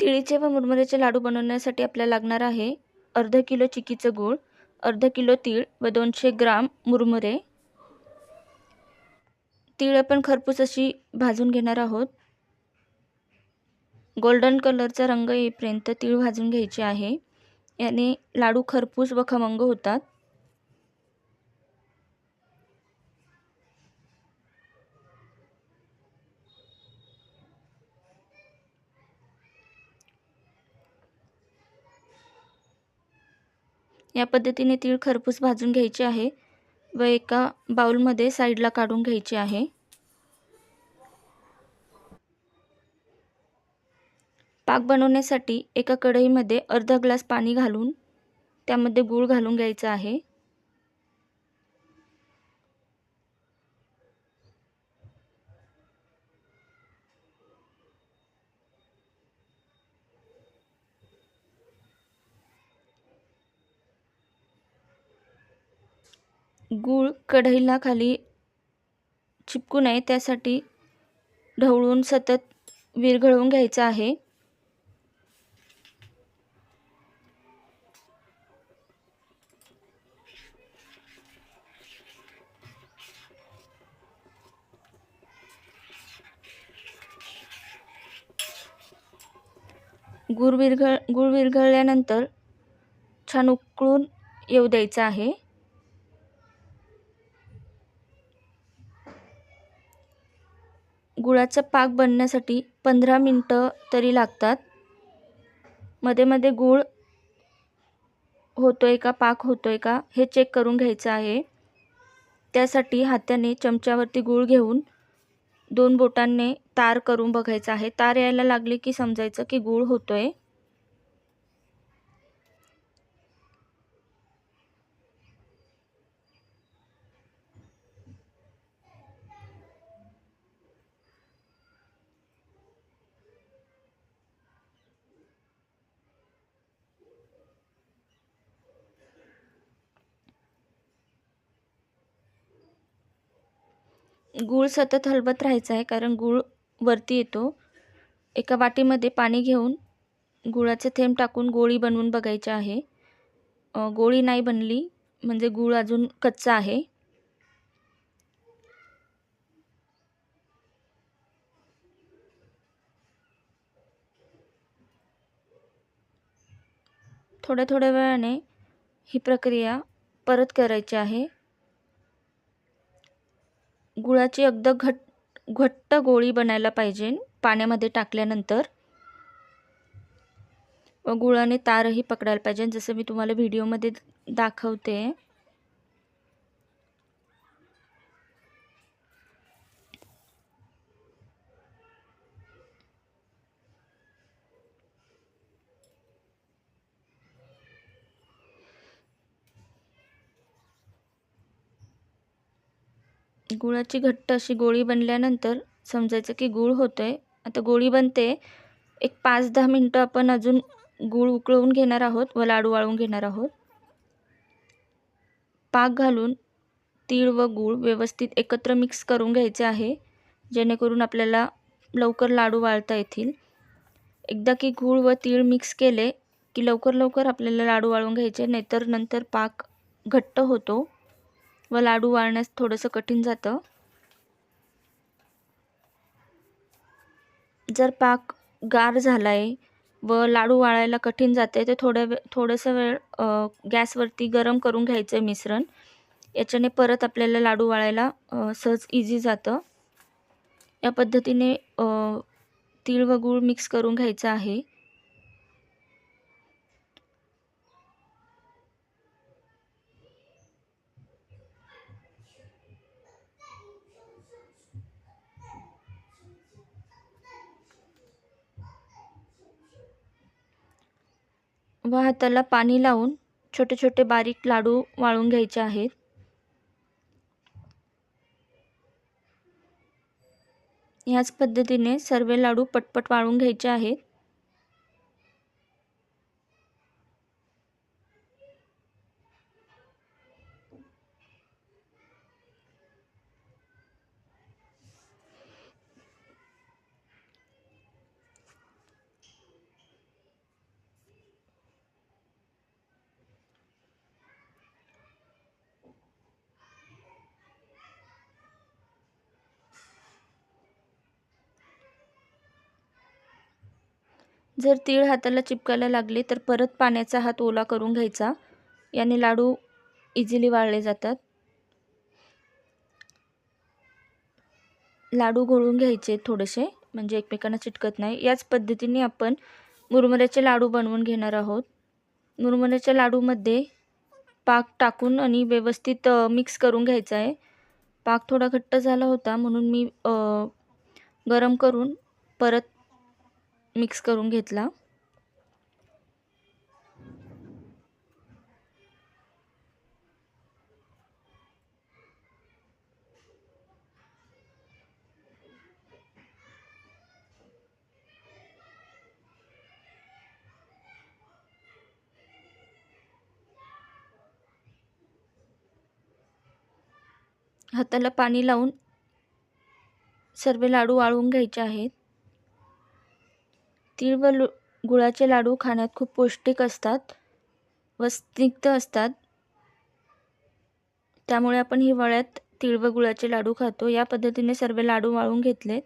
तिळीचे व मुरमुऱ्याचे लाडू बनवण्यासाठी आपल्याला लागणार आहे अर्धा किलो चिकीचं गूळ अर्धा किलो तीळ व दोनशे ग्राम मुरमुरे. तीळ आपण खरपूस अशी भाजून घेणार आहोत. गोल्डन कलरचा रंग येईपर्यंत तीळ भाजून घ्यायचे आहे. याने लाडू खरपूस व खमंग होतात. या पद्धतीने तीळ खरपूस भाजून घ्यायचे आहे व एका बाउलमध्ये साईडला काढून घ्यायचे आहे. पाक बनवण्यासाठी एका कढईमध्ये अर्धा ग्लास पाणी घालून त्यामध्ये गूळ घालून घ्यायचा आहे. गूळ कढईला खाली चिपकू नये त्यासाठी ढवळून सतत विरघळवून घ्यायचं आहे. गुळ विरघळ गुळ विरघळल्यानंतर छान उकळून येऊ द्यायचं आहे. गुळाचा पाक बनण्यासाठी पंधरा मिनटं तरी लागतात. मध्ये मध्ये गूळ होतो आहे का पाक होतो आहे का हे चेक करून घ्यायचं आहे. त्यासाठी हाताने चमच्यावरती गूळ घेऊन दोन बोटांनी तार करून बघायचं आहे. तार यायला लागले की समजायचं की गूळ होतो आहे गूळ सतत हलवत राहायचं आहे कारण गूळ वरती येतो. एका वाटीमध्ये पाणी घेऊन गुळाचे थेंब टाकून गोळी बनवून बघायची आहे. गोळी नाही बनली म्हणजे गूळ अजून कच्चा आहे. थोड्या थोड्या वेळाने ही प्रक्रिया परत करायची आहे. गुळाची अगदी घट घट्ट गोळी बनायला पाहिजे. पाण्यामध्ये टाकल्यानंतर व गुळाने तारही पकडायला पाहिजे. जसं मी तुम्हाला व्हिडिओमध्ये दाखवते गुळाची घट्ट अशी गोळी बनल्यानंतर समजायचं की गूळ होतं आहे आता गोळी बनते. एक पाच दहा मिनटं आपण अजून गूळ उकळवून घेणार आहोत व लाडू वाळवून घेणार आहोत. पाक घालून तीळ व गूळ व्यवस्थित एकत्र मिक्स करून घ्यायचे आहे. जेणेकरून आपल्याला लवकर लाडू वाळता येतील. एकदा की गूळ व तीळ मिक्स केले की लवकर लवकर आपल्याला लाडू वाळवून घ्यायचे नाहीतर नंतर पाक घट्ट होतो. व लाडू वाळण्यास थोडंसं कठीण जातं. जर पाक गार झाला आहे व लाडू वाळायला कठीण जाते तर थोड्या वे थोडंसं वेळ गॅसवरती गरम करून घ्यायचं आहे मिश्रण. याच्याने परत आपल्याला लाडू वाळायला सहज इझी जातं. या पद्धतीने तीळ व गूळ मिक्स करून घ्यायचं आहे. व हाताला पाणी लावून छोटे छोटे बारीक लाडू वाळून घ्यायचे आहेत. ह्याच पद्धतीने सर्व लाडू पटपट वाळून घ्यायचे आहेत. जर तीळ हाताला चिपकायला लागले तर परत पाण्याचा हात ओला करून घ्यायचा. याने लाडू इझिली वाळले जातात. लाडू घोळून घ्यायचे थोडेसे म्हणजे एकमेकांना चिटकत नाही. याच पद्धतीने आपण मुरमुऱ्याचे लाडू बनवून घेणार आहोत. मुरमुऱ्याच्या लाडूमध्ये पाक टाकून आणि व्यवस्थित मिक्स करून घ्यायचा आहे. पाक थोडा घट्ट झाला होता म्हणून मी गरम करून परत मिक्स करून घेतला. हाताला पाणी लावून सर्व लाडू वाळवून घ्यायचे आहेत. तीळ व गुळाचे लाडू खाण्यात खूप पौष्टिक असतात व स्निग्ध असतात. त्यामुळे आपण हिवाळ्यात तीळ व गुळाचे लाडू खातो. या पद्धतीने सर्व लाडू वाळून घेतलेत